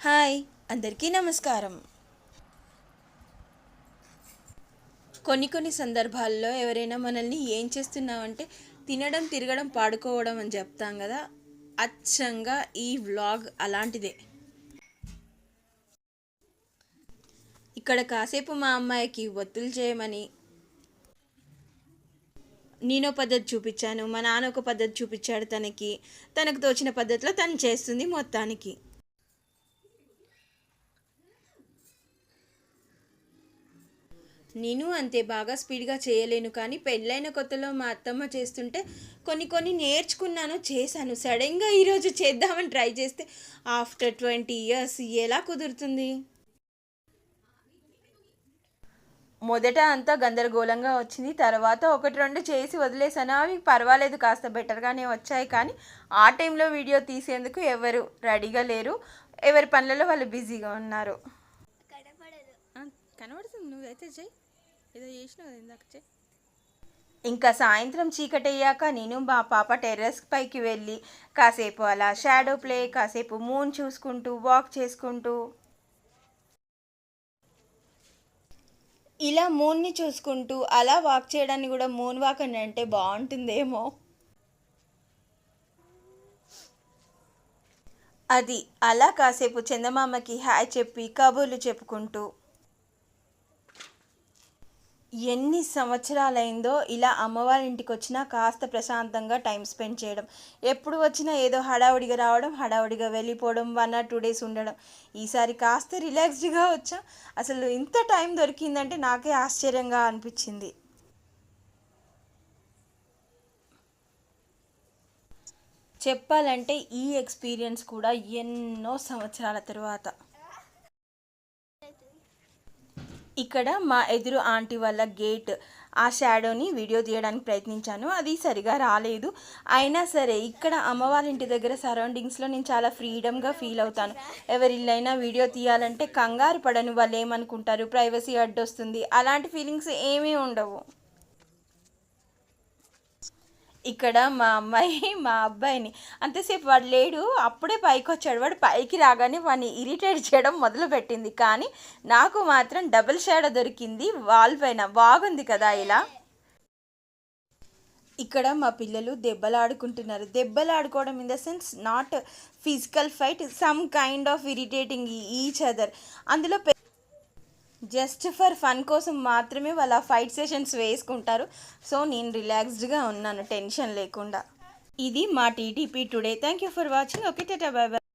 Hi అందరికీ నమస్కారం. కొన్ని కొన్ని సందర్భాల్లో ఎవరైనా మనల్ని ఏం చేస్తున్నావంటే తినడం తిరగడం పాడుకోవడం అని చెప్తాం కదా అచ్చంగా ఈ వ్లాగ్ అలాంటిదే. ఇక్కడ కాసేపు మా అమ్మాయికి ఒత్తులు చేయమని నేనో పద్ధతి చూపించాను మా నాన్న ఒక పద్ధతి చూపించాడు తనకి తనకు తోచిన పద్ధతిలో తను చేస్తుంది మొత్తానికి. నేను అంతే బాగా స్పీడ్గా చేయలేను. కానీ పెళ్ళైన కొత్తలో మా అత్తమ్మ చేస్తుంటే కొన్ని కొన్ని నేర్చుకున్నాను చేశాను. సడన్గా ఈరోజు చేద్దామని ట్రై చేస్తే ఆఫ్టర్ ట్వంటీ ఇయర్స్ ఎలా కుదురుతుంది? మొదట అంతా గందరగోళంగా వచ్చింది. తర్వాత ఒకటి రెండు చేసి వదిలేసాను అవి పర్వాలేదు కాస్త బెటర్గానే వచ్చాయి. కానీ ఆ టైంలో వీడియో తీసేందుకు ఎవరు రెడీగా లేరు. ఎవరి పనులలో వాళ్ళు బిజీగా ఉన్నారు. కనబడుతుంది. నువ్వైతే చెయ్యి. ఏదో ఇందాక చెయ్యి ఇంకా సాయంత్రం చీకటయ్యాక నేను మా పాప టెర్రస్ పైకి వెళ్ళి కాసేపు అలా షాడో ప్లే కాసేపు మూన్ చూసుకుంటూ వాక్ చేసుకుంటూ. ఇలా మూన్ని చూసుకుంటూ అలా వాక్ చేయడానికి కూడా మూన్ వాక్ అని అంటే బాగుంటుందేమో. అది అలా కాసేపు చందమామకి హాయ్ చెప్పి కబుర్లు చెప్పుకుంటూ. ఎన్ని సంవత్సరాలైందో ఇలా అమ్మవారి ఇంటికి వచ్చినా కాస్త ప్రశాంతంగా టైం స్పెండ్ చేయడం. ఎప్పుడు వచ్చినా ఏదో హడావుడిగా రావడం హడావుడిగా వెళ్ళిపోవడం వన్ ఆర్ టూ డేస్ ఉండడం. ఈసారి కాస్త రిలాక్స్డ్గా వచ్చా. అసలు ఇంత టైం దొరికిందంటే నాకే ఆశ్చర్యంగా అనిపించింది. చెప్పాలంటే ఈ ఎక్స్పీరియన్స్ కూడా ఎన్నో సంవత్సరాల తర్వాత. ఇక్కడ మా ఎదురు ఆంటీ వాళ్ళ గేట్ ఆ షాడోని వీడియో తీయడానికి ప్రయత్నించాను. అది సరిగా రాలేదు. అయినా సరే ఇక్కడ అమ్మవారి ఇంటి దగ్గర సరౌండింగ్స్లో నేను చాలా ఫ్రీడమ్గా ఫీల్ అవుతాను. ఎవరిల్లైనా వీడియో తీయాలంటే కంగారు పడను వాళ్ళు ఏమనుకుంటారు? ప్రైవసీ అడ్డొస్తుంది. అలాంటి ఫీలింగ్స్ ఏమీ ఉండవు. ఇక్కడ మా అమ్మాయి మా అబ్బాయిని. అంతసేపు వాడు లేడు. అప్పుడే పైకి వచ్చాడు వాడు పైకి రాగానే వాడిని ఇరిటేట్ చేయడం మొదలుపెట్టింది. కానీ నాకు మాత్రం డబుల్ షాడో దొరికింది. వాల్ పైన బాగుంది కదా ఇలా. ఇక్కడ మా పిల్లలు దెబ్బలాడుకుంటున్నారు. దెబ్బలాడుకోవడం in the sense not physical fight some kind of irritating each other అందులో జస్ట్ ఫర్ ఫన్ కోసం మాత్రమే వాళ్ళ ఫైట్ సెషన్స్ వేసుకుంటారు. సో నేను రిలాక్స్డ్గా ఉన్నాను టెన్షన్ లేకుండా. ఇది మా TDP today. Thank you for watching okay tata bye bye.